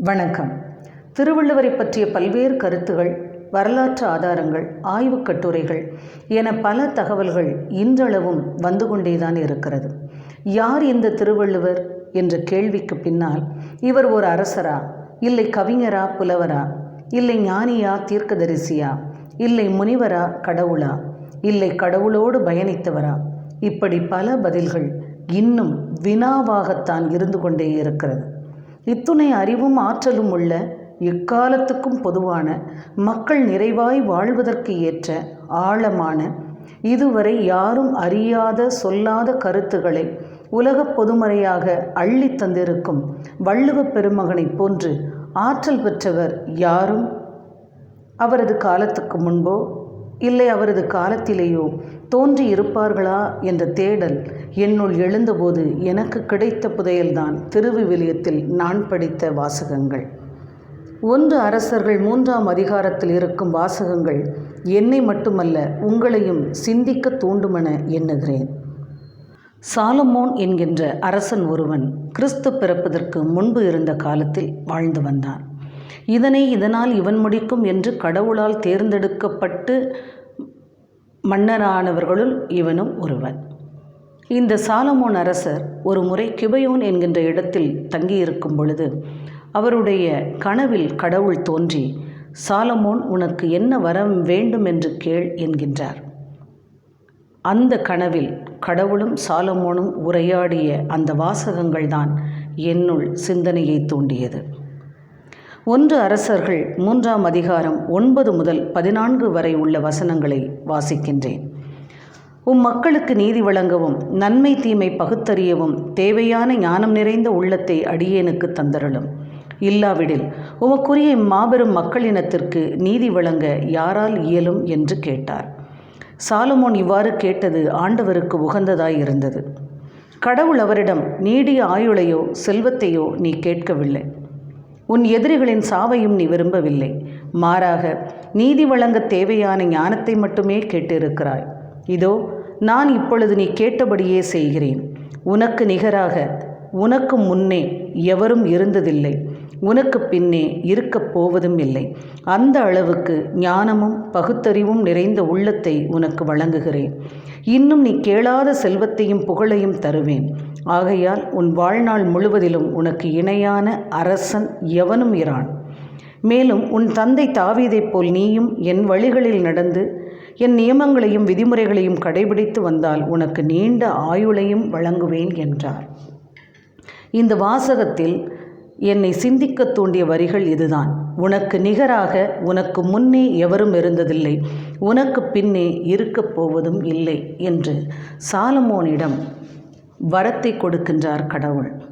வணக்கம். திருவள்ளுவரை பற்றிய பல்வேறு கருத்துகள் வரலாற்று ஆதாரங்கள் ஆய்வுக் கட்டுரைகள் என பல தகவல்கள் இன்றளவும் வந்து கொண்டேதான் இருக்கிறது. யார் இந்த திருவள்ளுவர் என்ற கேள்விக்கு பின்னால் இவர் ஒரு அரசரா? இல்லை கவிஞரா புலவரா? இல்லை ஞானியா தீர்க்கதரிசியா? இல்லை முனிவரா கடவுளா? இல்லை கடவுளோடு பயணித்தவரா? இப்படி பல பதில்கள் இன்னும் வினாவாகத்தான் இருந்து கொண்டே இருக்கிறது. இத்துணை அறிவும் ஆற்றலும் உள்ள எக்காலத்துக்கும் பொதுவான மக்கள் நிறைவாய் வாழ்வதற்கு ஏற்ற ஆழமான இதுவரை யாரும் அறியாத சொல்லாத கருத்துக்களை உலகப் பொதுமறையாக அள்ளி தந்திருக்கும் வள்ளுவப் பெருமகனைப் போன்று ஆற்றல் பெற்றவர் யாரும்? அவரது காலத்துக்கு முன்போ இல்லை அவரது காலத்திலேயோ தோன்றி இருப்பார்களா என்ற தேடல் என்னுள் எழுந்தபோது எனக்கு கிடைத்த புதையல்தான். திருவிவிலியத்தில் நான் படித்த வாசகங்கள். ஒன்று அரசர்கள் மூன்றாம் அதிகாரத்தில் இருக்கும் வாசகங்கள். என்னை மட்டுமல்ல உங்களையும் சிந்திக்க தூண்டுமென எண்ணுகிறேன். சாலமோன் என்கின்ற அரசன் ஒருவன் கிறிஸ்து பிறப்பதற்கு முன்பு இருந்த காலத்தில் வாழ்ந்து வந்தான். இதனை இதனால் இவன் முடிக்கும் என்று கடவுளால் தேர்ந்தெடுக்கப்பட்டு மன்னரானவர்களுள் இவனும் ஒருவன். இந்த சாலமோன் அரசர் ஒரு முறை கிபயோன் என்கின்ற இடத்தில் தங்கியிருக்கும் பொழுது அவருடைய கனவில் கடவுள் தோன்றி சாலமோன் உனக்கு என்ன வரம் வேண்டும் என்று கேள் என்கின்றார். அந்த கனவில் கடவுளும் சாலமோனும் உரையாடிய அந்த வாசகங்கள்தான் என்னுள் சிந்தனையை தூண்டியது. ஒன்று அரசர்கள் மூன்றாம் அதிகாரம் ஒன்பது முதல் பதினான்கு வரை உள்ள வசனங்களை வாசிக்கின்றேன். உம் மக்களுக்கு நீதி வழங்கவும் நன்மை தீமை பகுத்தறியவும் தேவையான ஞானம் நிறைந்த உள்ளத்தை அடியேனுக்கு தந்தருளும். இல்லாவிடில் உமக்குரிய இம்மாபெரும் மக்களினத்திற்கு நீதி வழங்க யாரால் இயலும் என்று கேட்டார். சாலமோன் இவ்வாறு கேட்டது ஆண்டவருக்கு உகந்ததாய் இருந்தது கடவுள் அவரிடம் நீடிய ஆயுளையோ செல்வத்தையோ நீ கேட்கவில்லை. உன் எதிரிகளின் சாவையும் நீ விரும்பவில்லை. மாறாக நீதி வழங்க தேவையான ஞானத்தை மட்டுமே கேட்டிருக்கிறாய். இதோ நான் இப்பொழுது நீ கேட்டபடியே செய்கிறேன். உனக்கு நிகராக உனக்கு முன்னே எவரும் இருந்ததில்லை. உனக்கு பின்னே இருக்கப் போவதும் இல்லை. அந்த அளவுக்கு ஞானமும் பகுத்தறிவும் நிறைந்த உள்ளத்தை உனக்கு வழங்குகிறேன். இன்னும் நீ கேளாத செல்வத்தையும் புகழையும் தருவேன். ஆகையால் உன் வாழ்நாள் முழுவதிலும் உனக்கு இணையான அரசன் எவனும் இரான். மேலும் உன் தந்தை தாவீதைப் போல் நீயும் என் வழிகளில் நடந்து என் நியமங்களையும் விதிமுறைகளையும் கடைபிடித்து வந்தால் உனக்கு நீண்ட ஆயுளையும் வழங்குவேன் என்றார். இந்த வாசகத்தில் என்னை சிந்திக்க தூண்டிய வரிகள் இதுதான். உனக்கு நிகராக உனக்கு முன்னே எவரும் இருந்ததில்லை உனக்கு பின்னே இருக்கப் போவதும் இல்லை என்று சாலமோனிடம் வரத்தை கொடுக்கின்றார் கடவுள்.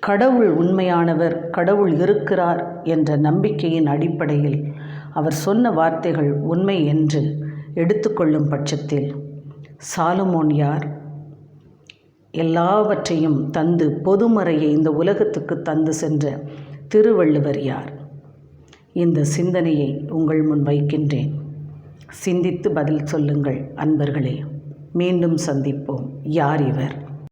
கடவுள் உண்மையானவர் கடவுள் இருக்கிறார் என்ற நம்பிக்கையின் அடிப்படையில் அவர் சொன்ன வார்த்தைகள் உண்மை என்று எடுத்துக்கொள்ளும் பட்சத்தில் சாலுமோன் யார்? எல்லாவற்றையும் தந்து பொதுமறையை இந்த உலகத்துக்கு தந்து சென்ற திருவள்ளுவர் யார்? இந்த சிந்தனையை உங்கள் முன் வைக்கின்றேன். சிந்தித்து பதில் சொல்லுங்கள் அன்பர்களே. மீண்டும் சந்திப்போம். யார் இவர்?